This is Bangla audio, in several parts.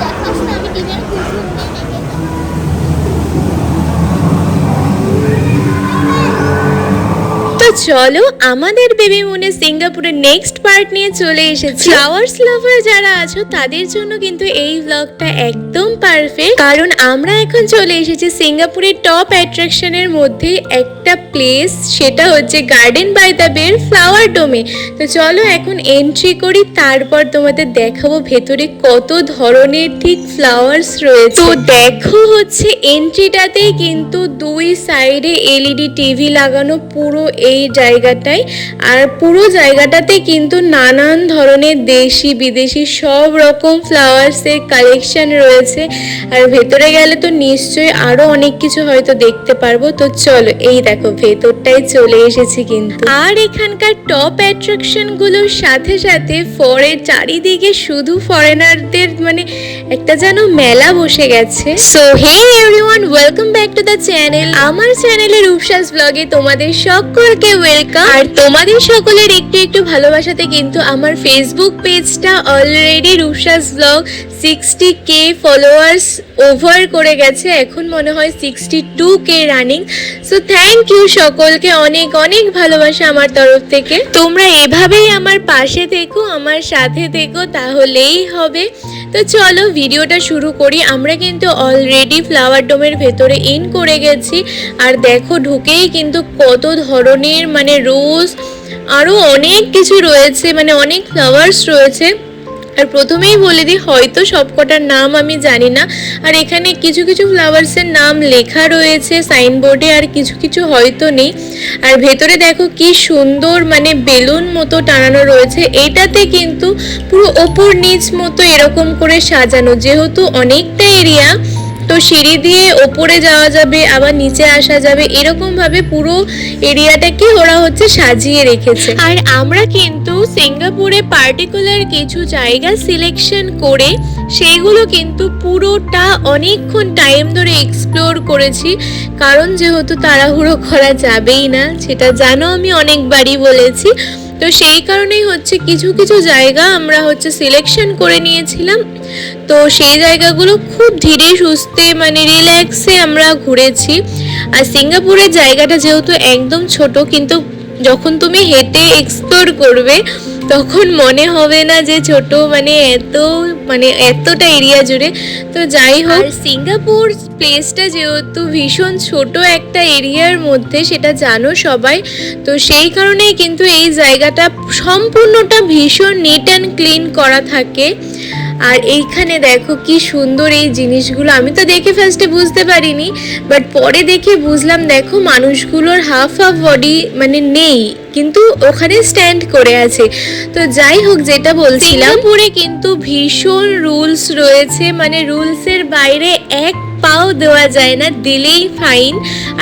দেখাস না আমি ডিমের কুসুম নিয়ে নেবে তো চলো আমাদের বেবি মুনে সিঙ্গাপুরের নেক্সট পার্ট নিয়ে চলে এসেছি। ফ্লাওয়ার্স লাভার যারা আছো, তাদের জন্য কিন্তু এই ব্লগটা একদম পারফেক্ট কারণ আমরা এখন চলে এসেছি সিঙ্গাপুরের টপ অ্যাট্রাকশনের মধ্যে একটা প্লেস সেটা হচ্ছে Garden by the Bay flower ডোমে তো চলো এখন এন্ট্রি করি, তারপর তোমাদের দেখাবো ভেতরে কত ধরনের ঠিক ফ্লাওয়ার্স রয়েছে। তো দেখো হচ্ছে এন্ট্রিটাতেই কিন্তু দুই সাইডে এলইডি টিভি লাগানো পুরো এই জায়গাটায় আর পুরো জায়গাটাতে কিন্তু নানান ধরনের দেশি, বিদেশি সব রকম ফ্লাওয়ার্সের কালেকশন রয়েছে। আর ভেতরে গেলে তো নিশ্চয়ই আরও অনেক কিছু হয়তো দেখতে পারব। তো চলো, এই দেখো ভেতরটাই চলে এসেছি কিন্তু। আর এখানকার টপ অ্যাট্রাকশনগুলোর সাথে সাথে ফরের চারিদিকে শুধু ফরেনারদের মানে একটা যেন মেলা বসে গেছে। So hey everyone welcome back to the channel আমার চ্যানেলে রূপসাস ব্লগে তোমাদের সকলকে ওয়েলকাম আর তোমাদের সকলের একটু একটু ভালোবাসাতে কিন্তু আমার ফেসবুক পেজটা already Rusha's blog sixty K followers over করে গেছে। এখন মনে হয় sixty two K running so thank you সকলকে অনেক অনেক ভালোবাসা আমার তরফ থেকে। তোমরা এভাবেই আমার পাশে থেকো, আমার সাথে থেকো, তাহলেই হবে। তো চলো ভিডিওটা শুরু করি। আমরা কিন্তু অলরেডি ফ্লাওয়ার ডোমের ভেতরে ইন করে গেছি। আর দেখো ঢুকেই কিন্তু কত ধরনের মানে রোজ আরও অনেক কিছু রয়েছে মানে অনেক ফ্লাওয়ার্স রয়েছে। আর প্রথমেই বলে দিই, হয়তো সবকটার নাম আমি জানি না। আর এখানে কিছু কিছু ফ্লাওয়ার্সের নাম লেখা রয়েছে সাইনবোর্ডে, আর কিছু কিছু হয়তো নেই। আর ভেতরে দেখো কি সুন্দর মানে বেলুন মতো টানানো রয়েছে। এটাতে কিন্তু পুরো ওপর নিচ মতো এরকম করে সাজানো। যেহেতু অনেকটা এরিয়া তো সিঁড়ি দিয়ে ওপরে যাওয়া যাবে, আবার নিচে আসা যাবে এরকম ভাবে পুরো এরিয়াটাকে ওরা হচ্ছে সাজিয়ে রেখেছে। আর আমরা কিন্তু সিঙ্গাপুরে পার্টিকুলার কিছু জায়গা সিলেকশন করে সেইগুলো কিন্তু পুরোটা অনেকক্ষণ টাইম ধরে এক্সপ্লোর করেছি। কারণ যেহেতু তাড়াহুড়ো করা যাবেই না, সেটা জানো আমি অনেকবারই বলেছি। তো সেই কারণেই হচ্ছে কিছু কিছু জায়গা আমরা হচ্ছে সিলেকশন করে নিয়েছিলাম। তো সেই জায়গাগুলো খুব ধীরে সুস্থে মানে রিল্যাক্সে আমরা ঘুরেছি। আর সিঙ্গাপুরের জায়গাটা যেহেতু একদম ছোট, কিন্তু যখন তুমি হেঁটে এক্সপ্লোর করবে তখন মনে হবে না যে ছোট মানে এত মানে এতটা এরিয়া জুড়ে। তো যাই হোক সিঙ্গাপুর প্লেসটা যেহেতু ভীষণ ছোট একটা এরিয়ার মধ্যে, সেটা জানো সবাই। তো সেই কারণেই কিন্তু এই জায়গাটা সম্পূর্ণটা ভীষণ নিট অ্যান্ড ক্লিন করা থাকে। আর এইখানে দেখো কি সুন্দর এই জিনিসগুলো। আমি তো দেখে ফার্স্টে বুঝতে পারিনি বাট পরে দেখে বুঝলাম, দেখো মানুষগুলোর হাফ হাফ বডি মানে নেই, কিন্তু ওখানে স্ট্যান্ড করে আছে। তো যাই হোক, যেটা বলছিলাম পরে কিন্তু ভীষণ রুলস রয়েছে মানে রুলসের বাইরে এক পাও দেওয়া যায় না, দিলেই ফাইন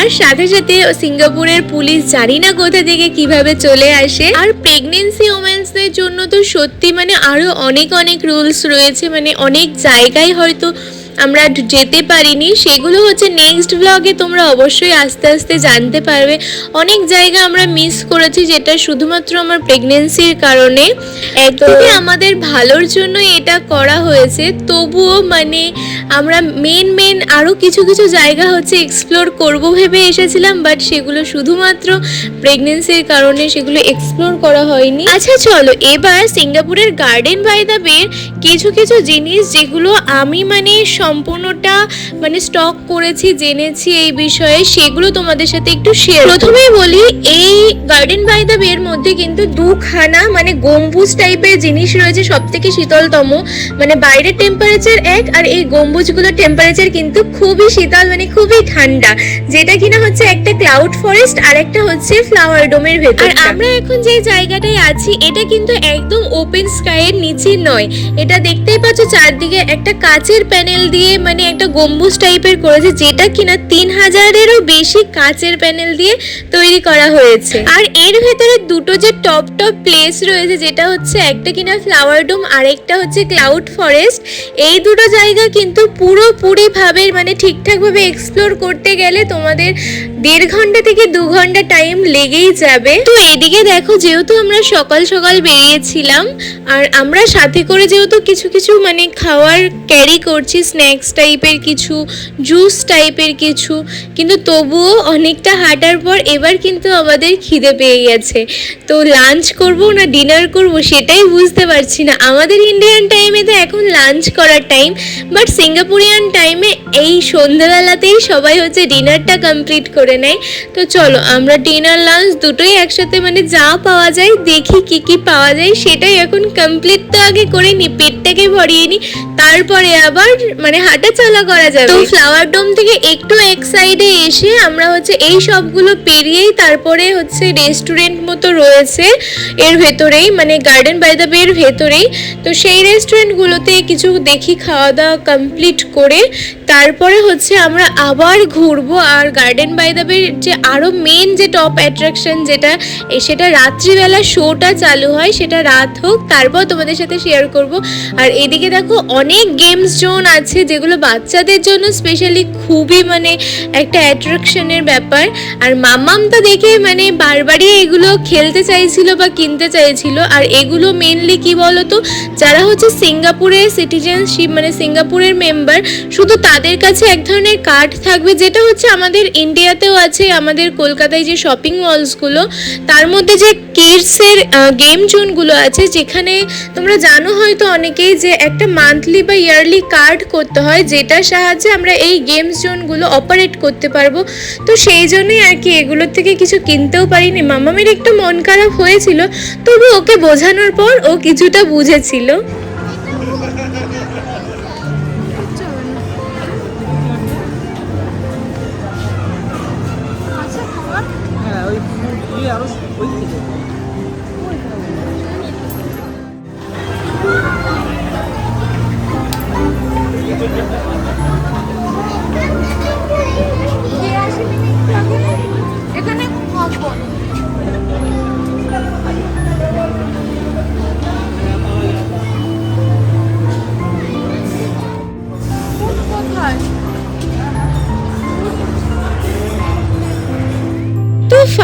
আর সাথে সাথে সিঙ্গাপুরের পুলিশ জানি না কোথা থেকে কীভাবে চলে আসে। আর প্রেগনেন্সি ওমেন্সদের জন্য তো সত্যি মানে আরও অনেক অনেক রুলস রয়েছে। মানে অনেক জায়গায় হয়তো আমরা যেতে পারিনি। সেগুলো হচ্ছে নেক্সট ব্লগে তোমরা অবশ্যই আস্তে আস্তে জানতে পারবে। অনেক জায়গা আমরা মিস করেছি যেটা শুধুমাত্র আমার প্রেগনেন্সির কারণে। একদমই আমাদের ভালোর জন্য এটা করা হয়েছে তবুও মানে আমরা মেন মেন আরও কিছু কিছু জায়গা হচ্ছে এক্সপ্লোর করব ভেবে এসেছিলাম বাট সেগুলো শুধুমাত্র প্রেগনেন্সির কারণে সেগুলো এক্সপ্লোর করা হয়নি। আচ্ছা চলো এবার সিঙ্গাপুরের গার্ডেন বাই দ্য বের কিছু কিছু জিনিস যেগুলো আমি মানে সম্পূর্ণটা মানে স্টক করেছি, জেনেছি এই বিষয়ে, সেগুলো তোমাদের সাথে একটু শেয়ার প্রথমেই বলি, এই গার্ডেন বাই দ্য বের মধ্যে কিন্তু দুখানা মানে গম্বুজ টাইপের জিনিস রয়েছে সব থেকে শীতলতম। মানে বাইরের টেম্পারেচার এক, আর এই গম্বুজগুলোর টেম্পারেচার কিন্তু খুবই শীতল মানে খুবই ঠান্ডা। যেটা কিনা হচ্ছে একটা ক্লাউড ফরেস্ট আর একটা হচ্ছে ফ্লাওয়ার ডোমের ভেতর আর আমরা এখন যে জায়গাটায় আছি, এটা কিন্তু একদম ওপেন স্কাইয়ের নিচে নয়। এটা দেখতেই পাচ্ছ, চারদিকে একটা কাচের প্যানেল দিয়ে মানে একটা গম্বুজ টাইপের করেছে, যেটা কিনা তিন হাজারেরও বেশি কাঁচের প্যানেল দিয়ে তৈরি করা হয়েছে। আর এর ভেতরে দুটো যে টপ টপ প্লেস রয়েছে, যেটা হচ্ছে একটা কিনা ফ্লাওয়ার ডোম আরেকটা হচ্ছে ক্লাউড ফরেস্ট। এই দুটো জায়গা কিন্তু পুরোপুরি ভাবে মানে ঠিকঠাকভাবে এক্সপ্লোর করতে গেলে তোমাদের দেড় ঘণ্টা থেকে দু ঘণ্টা টাইম লেগেই যাবে। তো এদিকে দেখো, যেহেতু আমরা সকাল সকাল বেরিয়েছিলাম, আর আমরা সাথে করে যেহেতু কিছু কিছু মানে খাওয়ার ক্যারি করছি স্ন্যাক্স টাইপের কিছু জুস টাইপের কিছু, কিন্তু তবুও অনেকটা হাঁটার পর এবার কিন্তু আমাদের খিদে পেয়ে গেছে। তো লাঞ্চ করব না ডিনার করব সেটাই বুঝতে পারছি না। আমাদের ইন্ডিয়ান টাইমে তো এখন লাঞ্চ করার টাইম বাট সিঙ্গাপুরিয়ান টাইমে এই সন্ধ্যাবেলাতেই সবাই হচ্ছে ডিনারটা কমপ্লিট করে নেয়। তো চলো, আমরা ডিনার লাঞ্চ দুটোই একসাথে মানে যা পাওয়া যায়, দেখি কি কি পাওয়া যায়, সেটাই এখন কমপ্লিট তো আগে করে নি, পেটটাকে ভরিয়ে নি। তারপরে আবার মানে হাঁটা চলা করা যাবে। তো ফ্লাওয়ার ডোম থেকে একটু এক সাইডে এসে আমরা হচ্ছে এই সবগুলো পেরিয়েই তারপরে হচ্ছে রেস্টুরেন্ট মতো রয়েছে এর ভেতরেই মানে গার্ডেন বাই দ্য বের ভেতরেই। তো সেই রেস্টুরেন্টগুলোতে কিছু দেখি খাওয়া দাওয়া কমপ্লিট করে তারপরে হচ্ছে আমরা আবার ঘুরবো। আর গার্ডেন বাই দ্য বের যে আরও মেন যে টপ অ্যাট্রাকশন যেটা সেটা রাত্রিবেলা শোটা চালু হয়, সেটা রাত হোক, তারপর তোমাদের সাথে শেয়ার করব। আর এদিকে দেখো অনেক গেমস জোন আছে যেগুলো বাচ্চাদের জন্য স্পেশালি খুবই মানে একটা অ্যাট্রাকশনের ব্যাপার। আর মাম্মাম তো দেখে মানে বারবারই এগুলো খেলতে চাইছিল বা কিনতে চাইছিল। আর এগুলো মেনলি কি বলতো? যারা হচ্ছে সিঙ্গাপুরের সিটিজেনশিপ মানে সিঙ্গাপুরের মেম্বার শুধু তাদের কাছে এক ধরনের কার্ড থাকবে যেটা হচ্ছে আমাদের ইন্ডিয়াতেও আছে, আমাদের কলকাতায় যে শপিং মলসগুলো তার মধ্যে যে কিডসের গেম জোনগুলো আছে, যেখানে তোমরা জানো হয়তো অনেকেই যে একটা মান্থলি বা ইয়ারলি কার্ড করতে হয় যেটার সাহায্যে আমরা এই গেমস জোনগুলো অপারেট করতে পারব। তো সেই জন্যই আর কি এগুলোর থেকে কিছু কিনতেও পারিনি। মামামের একটু মন খারাপ হয়েছিল তবু ওকে বোঝানোর পর ও কিছুটা বুঝেছিল। হ্যাঁ ওই ইয়ে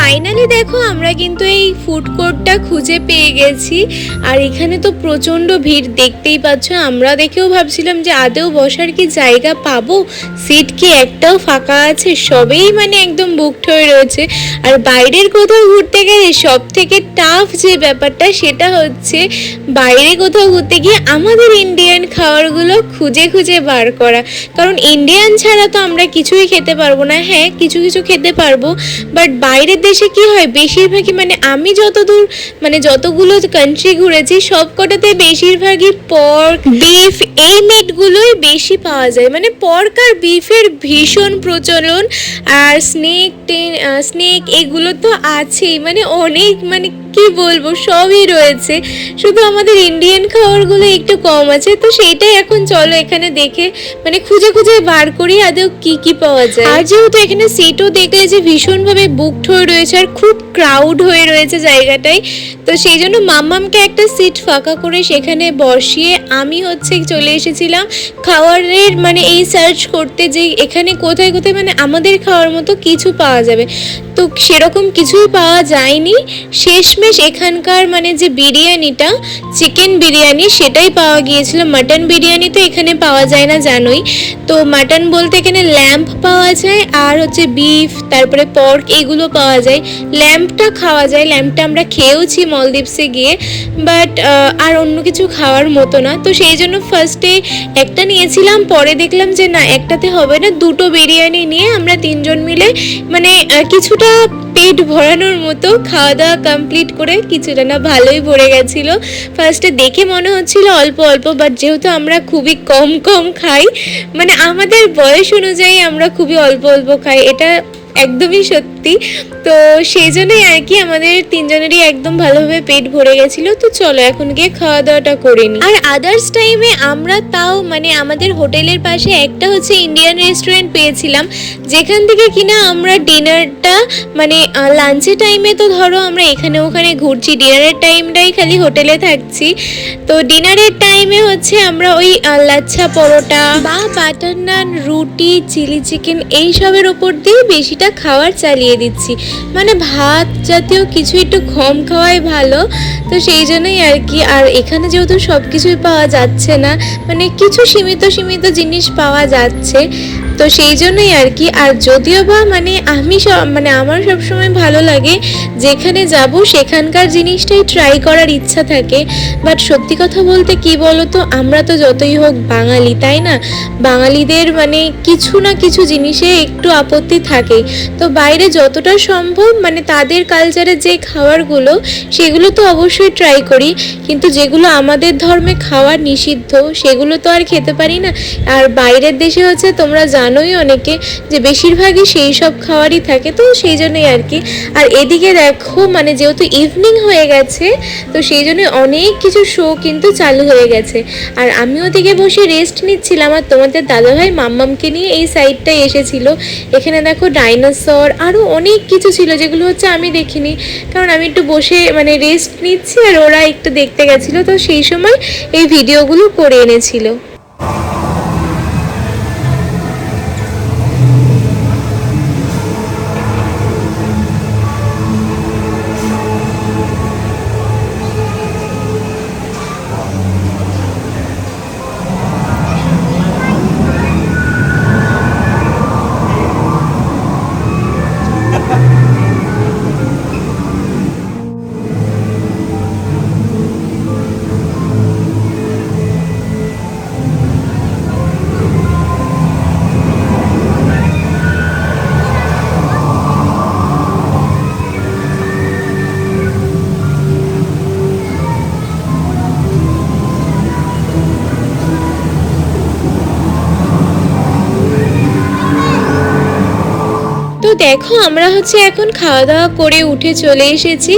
ফাইনালি দেখো, আমরা কিন্তু এই ফুড কোর্টটা খুঁজে পেয়ে গেছি। আর এখানে তো প্রচণ্ড ভিড়, দেখতেই পাচ্ছ। আমরা দেখেও ভাবছিলাম যে আদেও বসার কি জায়গা পাবো? সিট কি একটাও ফাঁকা আছে? সবেই মানে একদম বুকড হয়ে রয়েছে। আর বাইরের কোথাও ঘুরতে গেলে সব থেকে টাফ যে ব্যাপারটা, সেটা হচ্ছে বাইরে কোথাও ঘুরতে গিয়ে আমাদের ইন্ডিয়ান খাবারগুলো খুঁজে খুঁজে বার করা। কারণ ইন্ডিয়ান ছাড়া তো আমরা কিছুই খেতে পারব না। হ্যাঁ কিছু কিছু খেতে পারব বাট বাইরের দেশে কি হয়? বেশিরভাগই মানে আমি যতদূর মানে যতগুলো কান্ট্রি ঘুরেছি, সবকটাতে বেশিরভাগই পর্ক বিফ এই মিটগুলোই বেশি পাওয়া যায়। মানে পর্ক আর বিফের ভীষণ প্রচলন, আর স্নেক স্নেক এগুলো তো আছেই। মানে অনেক মানে কি বলব, সবই রয়েছে। শুধু আমাদের ইন্ডিয়ান খাবারগুলো একটু কম আছে, তো সেইটাই এখন চলো এখানে দেখে মানে খুঁজে খুঁজে বার করি, আদৌ কি কি পাওয়া যায়। আর যেহেতু এখানে সিটও দেখলে যে ভীষণভাবে বুকড হয়ে রয়েছে আর খুব ক্রাউড হয়ে রয়েছে জায়গাটায় তো সেই জন্য মাম্মামকে একটা সিট ফাঁকা করে সেখানে বসিয়ে আমি হচ্ছে চলে এসেছিলাম। খাওয়ারের মানে এই সার্চ করতে যে এখানে কোথায় কোথায় মানে আমাদের খাওয়ার মতো কিছু পাওয়া যাবে। তো সেরকম কিছুই পাওয়া যায়নি। শেষমেশ এখানকার মানে যে বিরিয়ানিটা চিকেন বিরিয়ানি সেটাই পাওয়া গিয়েছিল। মাটন বিরিয়ানি তো এখানে পাওয়া যায় না, জানোই। তো মাটন বলতে এখানে ল্যাম্প পাওয়া যায়, আর হচ্ছে বিফ তারপরে পর্ক এগুলো পাওয়া যায়। ল্যাম্পটা খাওয়া যায় ল্যাম্পটা আমরা খেয়েওছি মলদ্বীপসে গিয়ে বাট আর অন্য কিছু খাওয়ার মতো না। তো সেই জন্য ফার্স্টে একটা নিয়েছিলাম, পরে দেখলাম যে না, একটাতে হবে না, দুটো বিরিয়ানি নিয়ে আমরা তিনজন মিলে মানে কিছুটা পেট ভরানোর মতো খাওয়া দাওয়া কমপ্লিট করে কিছুটা না ভালোই ভরে গেছিল। ফার্স্টে দেখে মনে হচ্ছিল অল্প অল্প বাট যেহেতু আমরা খুবই কম কম খাই মানে আমাদের বয়স অনুযায়ী আমরা খুবই অল্প অল্প খাই, এটা একদমই সত্যি সত্যি। তো সেই জন্যই আর কি আমাদের তিনজনেরই একদম ভালোভাবে পেট ভরে গেছিল। তো চলো এখন গিয়ে খাওয়া দাওয়াটা করে নিই। আর আদার্স টাইমে আমরা তাও মানে আমাদের হোটেলের পাশে একটা হচ্ছে ইন্ডিয়ান রেস্টুরেন্ট পেয়েছিলাম। যেখান থেকে কিনা আমরা ডিনারটা মানে লাঞ্চের টাইমে তো ধরো আমরা এখানে ওখানে ঘুরছি। ডিনারের টাইমটাই খালি হোটেলে থাকছি। তো ডিনারের টাইমে হচ্ছে আমরা ওই লাচ্ছা পরোটা বা বাটার নান রুটি, চিলি চিকেন এইসবের ওপর দিয়ে বেশিটা খাওয়ার চালিয়ে দিচ্ছি। মানে ভাত জাতীয় কিছু একটু কম খাওয়াই ভালো, তো সেই জন্যই আর কি। আর এখানে যেহেতু সব কিছুই পাওয়া যাচ্ছে না মানে কিছু সীমিত সীমিত জিনিস পাওয়া যাচ্ছে। তো সেই জন্যই আর কি। আর যদিও বা মানে আমি মানে আমার সবসময় ভালো লাগে যেখানে যাব সেখানকার জিনিসটাই ট্রাই করার ইচ্ছা থাকে। বাট সত্যি কথা বলতে কি বলো তো আমরা তো যতই হোক বাঙালি, তাই না? বাঙালিদের মানে কিছু না কিছু জিনিসে একটু আপত্তি থাকে। তো বাইরে যতটা সম্ভব মানে তাদের কালচারে যে খাবারগুলো, সেগুলো তো অবশ্যই ট্রাই করি। কিন্তু যেগুলো আমাদের ধর্মে খাওয়া নিষিদ্ধ, সেগুলো তো আর খেতে পারি না। আর বাইরের দেশে হচ্ছে তোমরা জানোই অনেকে যে বেশিরভাগই সেই সব খাওয়ারই থাকে, তো সেই জন্যই আর কি। আর এদিকে দেখো মানে যেহেতু ইভিনিং হয়ে গেছে, তো সেই জন্য অনেক কিছু শো কিন্তু চালু হয়ে গেছে। আর আমি ওদিকে বসে রেস্ট নিচ্ছিলাম, আর তোমাদের দাদাভাই মাম্মামকে নিয়ে এই সাইডটায় এসেছিল। এখানে দেখো ডাইনোসর আরও অনেক কিছু ছিল, যেগুলো হচ্ছে আমি দেখিনি। কারণ আমি একটু বসে মানে রেস্ট নিচ্ছি, আর ওরা একটু দেখতে গেছিল, তো সেই সময় এই ভিডিওগুলো করে এনেছিল। তো দেখো, আমরা হচ্ছে এখন খাওয়া দাওয়া করে উঠে চলে এসেছি।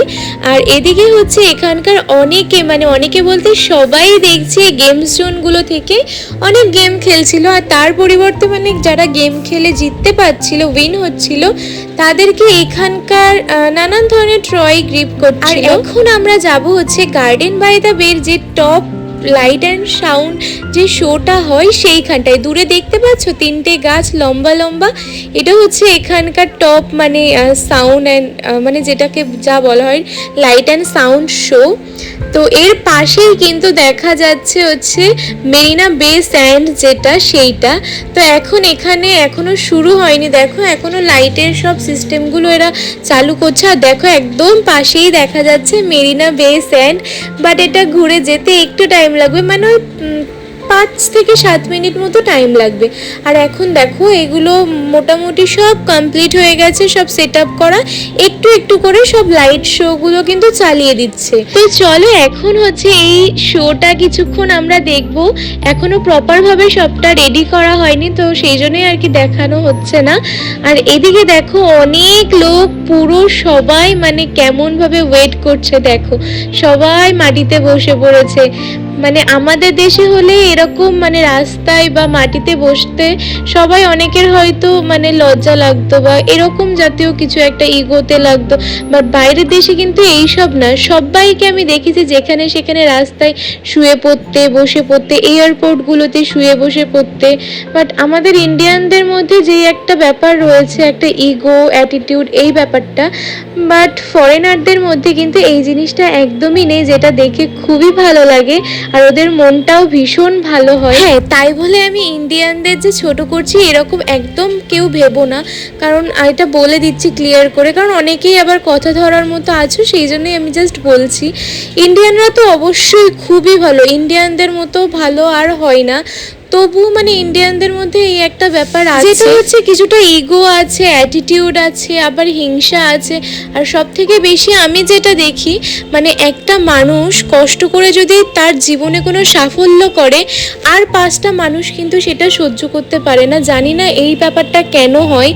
আর এদিকে হচ্ছে এখানকার অনেকে মানে অনেকে বলতে সবাই দেখছে গেমস জোনগুলো থেকে অনেক গেম খেলছিল। আর তার পরিবর্তে মানে যারা গেম খেলে জিততে পারছিল উইন হচ্ছিল, তাদেরকে এখানকার নানান ধরনের ট্রয় গ্রিপ করছিল। আর এখন আমরা যাব হচ্ছে গার্ডেন বাই দ্য বের যে টপ লাইট অ্যান্ড সাউন্ড যে শোটা হয় সেইখানটায়। দূরে দেখতে পাচ্ছ তিনটে গাছ লম্বা লম্বা। এটা হচ্ছে এখানকার টপ মানে সাউন্ড অ্যান্ড মানে যেটাকে যা বলা হয় লাইট অ্যান্ড সাউন্ড শো তো এর পাশেই কিন্তু দেখা যাচ্ছে হচ্ছে মেরিনা বে স্যান্ড যেটা, সেইটা। তো এখন এখানে এখনও শুরু হয়নি। দেখো এখনও লাইটের সব সিস্টেমগুলো এরা চালু করছে। আর দেখো একদম পাশেই দেখা যাচ্ছে মেরিনা বে স্যান্ড। বাট এটা ঘুরে যেতে একটু টাইম লাগবে মানে ওই পাঁচ থেকে সাত মিনিট মতো টাইম লাগবে। আর এখন দেখো, এগুলো মোটামুটি সব কমপ্লিট হয়ে গেছে, সব সেট আপ করা। একটু একটু করে সব লাইট শোগুলো কিন্তু চালিয়ে দিচ্ছে। তো চলো, এখন হচ্ছে এই শোটা কিছুক্ষণ আমরা দেখব। এখনও প্রপারভাবে সবটা রেডি করা হয়নি, তো সেই জন্যই আর কি দেখানো হচ্ছে না। আর এদিকে দেখো, অনেক লোক, পুরো সবাই মানে কেমনভাবে ওয়েট করছে, দেখো। সবাই মাটিতে বসে পড়েছে। মানে আমাদের দেশে হলে এরকম মানে রাস্তায় বা মাটিতে বসতে সবাই অনেকের হয়তো মানে লজ্জা লাগতো বা এরকম জাতীয় কিছু একটা ইগোতে লাগতো। বা বাইরের দেশে কিন্তু এইসব না। সবাইকে আমি দেখেছি যেখানে সেখানে রাস্তায় শুয়ে পড়তে, বসে পড়তে এয়ারপোর্টগুলোতে শুয়ে বসে পড়তে। বাট আমাদের ইন্ডিয়ানদের মধ্যে যে একটা ব্যাপার রয়েছে, একটা ইগো অ্যাটিটিউড এই ব্যাপারটা, বাট ফরেনারদের মধ্যে কিন্তু এই জিনিসটা একদমই নেই, যেটা দেখে খুবই ভালো লাগে। আর ওদের মনটাও ভীষণ ভালো হয়। হ্যাঁ তাই বলে আমি ইন্ডিয়ানদের যে ছোট করছি, এরকম একদম কেউ ভেবো না। কারণ এটা বলে দিচ্ছি ক্লিয়ার করে। কারণ অনেকেই আবার কথা ধরার মতো আছো, সেই জন্যই আমি জাস্ট বলছি। ইন্ডিয়ানরা তো অবশ্যই খুবই ভালো। ইন্ডিয়ানদের মতো ভালো আর হয় না। তবু মানে ইন্ডিয়ানদের মধ্যে এই একটা ব্যাপার আছে। যেটা হচ্ছে কিছুটা ইগো আছে অ্যাটিটিউড আছে আবার হিংসা আছে। আর সব থেকে বেশি আমি যেটা দেখি মানে একটা মানুষ কষ্ট করে যদি তার জীবনে কোনো সাফল্য করে আর পাঁচটা মানুষ কিন্তু সেটা সহ্য করতে পারে না। জানি না এই ব্যাপারটা কেন হয়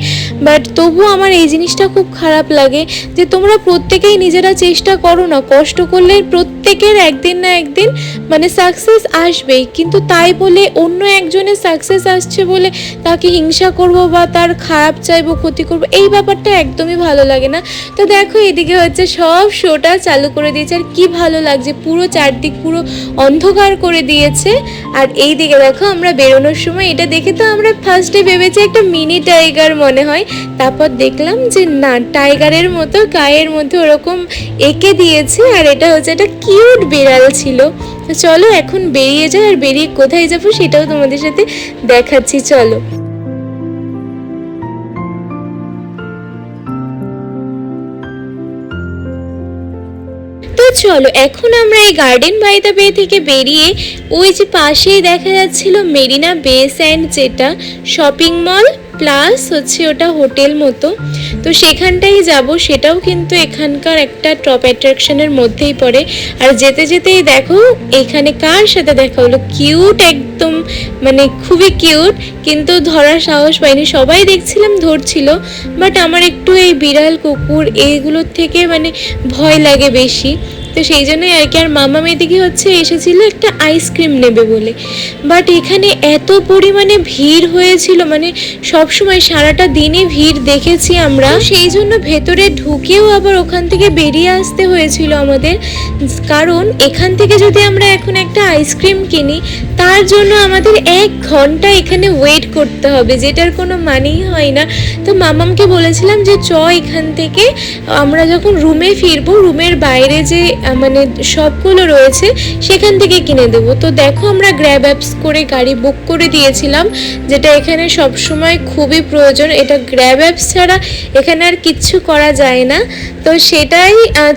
বাট তবু আমার এই জিনিসটা খুব খারাপ লাগে যে তোমরা প্রত্যেকেই নিজেরা চেষ্টা করো না। কষ্ট করলে প্রত্যেকের একদিন না একদিন মানে সাকসেস আসবেই। কিন্তু তাই বলে অন্য একজনের সাকসেস আসছে বলে তাকে হিংসা করব বা তার খারাপ চাইব, ক্ষতি করব, এই ব্যাপারটা একদমই ভালো লাগে না। তো দেখো, এদিকে হচ্ছে সব শোটা চালু করে দিয়েছে আর কি ভালো লাগছে। পুরো চারদিক পুরো অন্ধকার করে দিয়েছে। আর এই দিকে দেখো, আমরা বেরোনোর সময় এটা দেখে তো আমরা ফার্স্টে ভেবেছি একটা মিনি টাইগার মনে হয়। তারপর দেখলাম যে না টাইগারের মতো, গায়ের মধ্যে ওরকম এঁকে দিয়েছে। আর এটা হচ্ছে একটা কিউট বিড়াল ছিল। তো চলো, এখন বেরিয়ে যাই, আর বেরিয়ে কোথায় যাব সেটাও তোমাদের সাথে দেখাচ্ছি, চলো। চলো, এখন আমরা এই গার্ডেন বাই দ্য বে থেকে বেরিয়ে ওই যে পাশেই দেখা যাচ্ছিল মেরিনা বে স্যান্ড যেটা শপিং মল প্লাস হচ্ছে ওটা হোটেল মতো। তো সেখানটাই যাব, সেটাও কিন্তু এখানকার একটা টপ অ্যাট্রাকশনের মধ্যেই পড়ে। আর যেতে যেতেই দেখো, এখানে কার সাথে দেখা হলো? কিউট একদম মানে খুবই কিউট কিন্তু ধরার সাহস পাইনি। সবাই দেখছিলাম ধরছিল বাট আমার একটু এই বিড়াল, কুকুর, এইগুলোর থেকে মানে ভয় লাগে বেশি। তো সেই জন্যই আর কি, আর মামা মেয়েদিকে হচ্ছে এসেছিল একটা আইসক্রিম নেবে বলে। বাট এখানে এত পরিমাণে ভিড় হয়েছিল মানে সব সময় সারাটা দিনে ভিড় দেখেছি আমরা। সেই জন্য ভেতরে ঢুকেও আবার ওখান থেকে বেরিয়ে আসতে হয়েছিল আমাদের। কারণ এখান থেকে যদি আমরা এখন একটা আইসক্রিম কিনি, তার জন্য আমাদের এক ঘণ্টা এখানে ওয়েট করতে হবে, যেটার কোনো মানেই হয় না। তো মামামকে বলেছিলাম যে, চ এখান থেকে, আমরা যখন রুমে ফিরবো রুমের বাইরে যে মানে সবগুলো রয়েছে, সেখান থেকে কিনে দেবো। তো দেখো আমরা গ্র্যাব অ্যাপস করে গাড়ি বুক করে দিয়েছিলাম, যেটা এখানে সব সময় খুবই প্রয়োজন। এটা গ্র্যাব অ্যাপস ছাড়া এখানে আর কিচ্ছু করা যায় না। তো সেটাই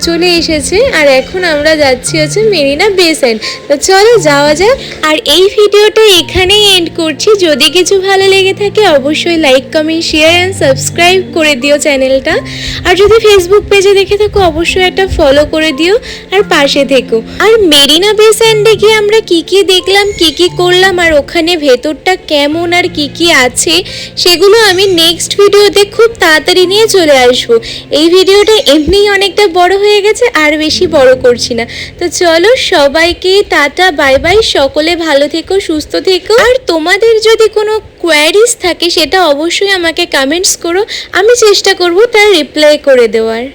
চলে এসেছে। আর এখন আমরা যাচ্ছি হচ্ছে মেরিনা বেসেন্ট তো চলো যাওয়া যাক। আর এই ভিডিওটা এখানেই এন্ড করছি। যদি কিছু ভালো লেগে থাকে, অবশ্যই like comment share and subscribe করে দিও চ্যানেলটা। আর যদি ফেসবুক পেজে দেখে থাকো, অবশ্যই একটা ফলো করে দিও। আর পাশে থেকো। আর মেরিনা বে স্যান্ডে গিয়ে আমরা কি কি দেখলাম, কি কি করলাম, আর ওখানে ভেতরটা কেমন, আর কি কি আছে, সেগুলো আমি নেক্সট ভিডিওতে খুব তাড়াতাড়ি নিয়ে চলে আসব। এই ভিডিওটা এমনিই অনেকটা বড় হয়ে গেছে, আর বেশি বড় করছি না। তো চলো সবাইকে টাটা, বাই বাই, সকলে ভালো থেকো, সুস্থ থেকো। আর তোমাদের যদি কোনো কোয়ারিজ থাকে, সেটা অবশ্যই আমাকে কমেন্টস করো, আমি চেষ্টা করব তার রিপ্লাই করে দেওয়ার।